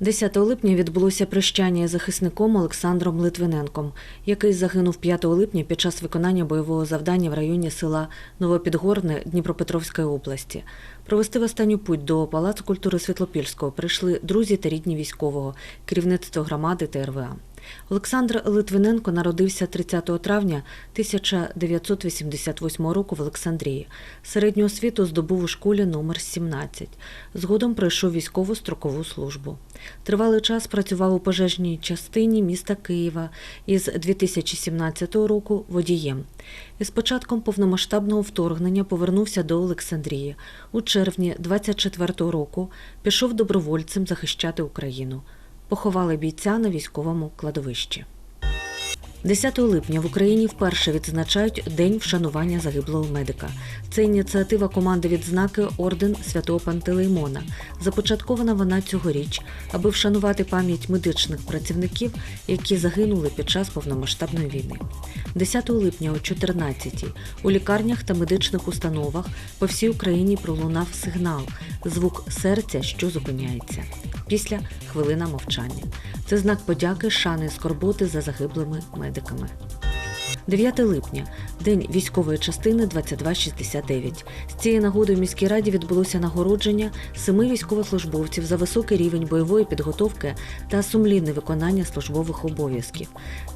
10 липня відбулося прощання захисником Олександром Литвиненком, який загинув 5 липня під час виконання бойового завдання в районі села Новопідгорне Дніпропетровської області. Провести в останню путь до Палацу культури Світлопільського прийшли друзі та рідні військового, керівництво громади та РВА. Олександр Литвиненко народився 30 травня 1988 року в Олександрії. Середню освіту здобув у школі номер 17. Згодом пройшов військову строкову службу. Тривалий час працював у пожежній частині міста Києва із 2017 року водієм. Із початком повномасштабного вторгнення повернувся до Олександрії. У червні 24 року пішов добровольцем захищати Україну. Поховали бійця на військовому кладовищі. 10 липня в Україні вперше відзначають День вшанування загиблого медика. Це ініціатива команди відзнаки Орден Святого Пантелеймона. Започаткована вона цьогоріч, аби вшанувати пам'ять медичних працівників, які загинули під час повномасштабної війни. 10 липня о 14-й у лікарнях та медичних установах по всій Україні пролунав сигнал звук серця, що зупиняється. Після хвилина мовчання. Це знак подяки, шани скорботи за загиблими медиками. 9 липня день військової частини 2269. З цієї нагоди в міській раді відбулося нагородження семи військовослужбовців за високий рівень бойової підготовки та сумлінне виконання службових обов'язків.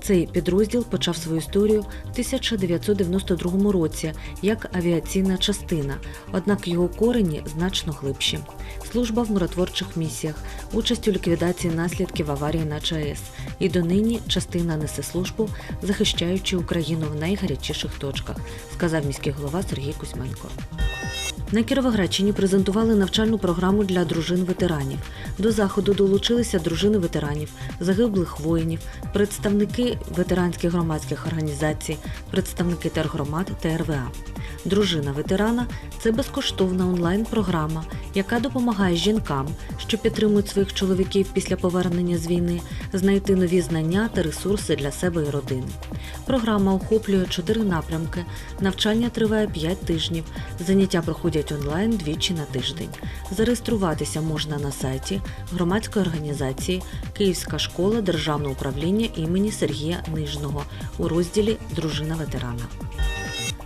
Цей підрозділ почав свою історію в 1992 році як авіаційна частина, однак його корені значно глибші. Служба в миротворчих місіях, участь у ліквідації наслідків аварії на ЧАЕС. І донині частина несе службу, захищаючи Україну в найгарячіших точках, сказав міський голова Сергій Кузьменко. На Кіровоградщині презентували навчальну програму для дружин ветеранів. До заходу долучилися дружини ветеранів, загиблих воїнів, представники ветеранських громадських організацій, представники тергромад та РВА. Дружина ветерана це безкоштовна онлайн-програма, яка допомагає жінкам, що підтримують своїх чоловіків після повернення з війни, знайти нові знання та ресурси для себе і родини. Програма охоплює чотири напрямки. Навчання триває 5 тижнів. Заняття проходять онлайн двічі на тиждень. Зареєструватися можна на сайті громадської організації Київська школа державного управління імені Сергія Нижного у розділі Дружина ветерана.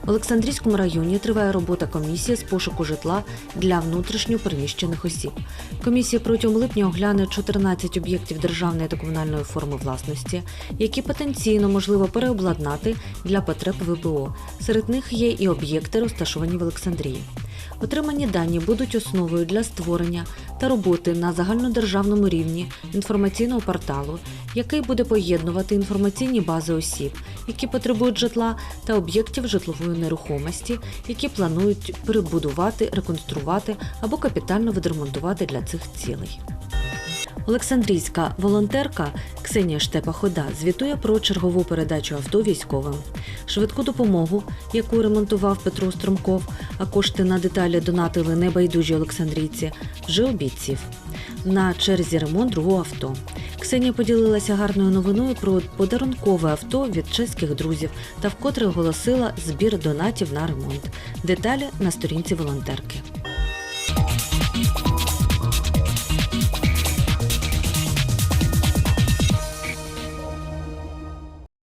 В Олександрійському районі триває робота комісії з пошуку житла для внутрішньо переміщених осіб. Комісія протягом липня огляне 14 об'єктів державної та комунальної форми власності, які потенційно можливо переобладнати для потреб ВПО. Серед них є і об'єкти, розташовані в Олександрії. Отримані дані будуть основою для створення та роботи на загальнодержавному рівні інформаційного порталу, який буде поєднувати інформаційні бази осіб, які потребують житла, та об'єктів житлової нерухомості, які планують перебудувати, реконструвати або капітально відремонтувати для цих цілей. Олександрійська волонтерка Ксенія Штепа-Хода звітує про чергову передачу авто військовим. Швидку допомогу, яку ремонтував Петро Стромков, а кошти на деталі донатили небайдужі олександрійці, вже у бійців. На черзі ремонт другого авто. Ксенія поділилася гарною новиною про подарункове авто від чеських друзів та вкотре оголосила збір донатів на ремонт. Деталі на сторінці волонтерки.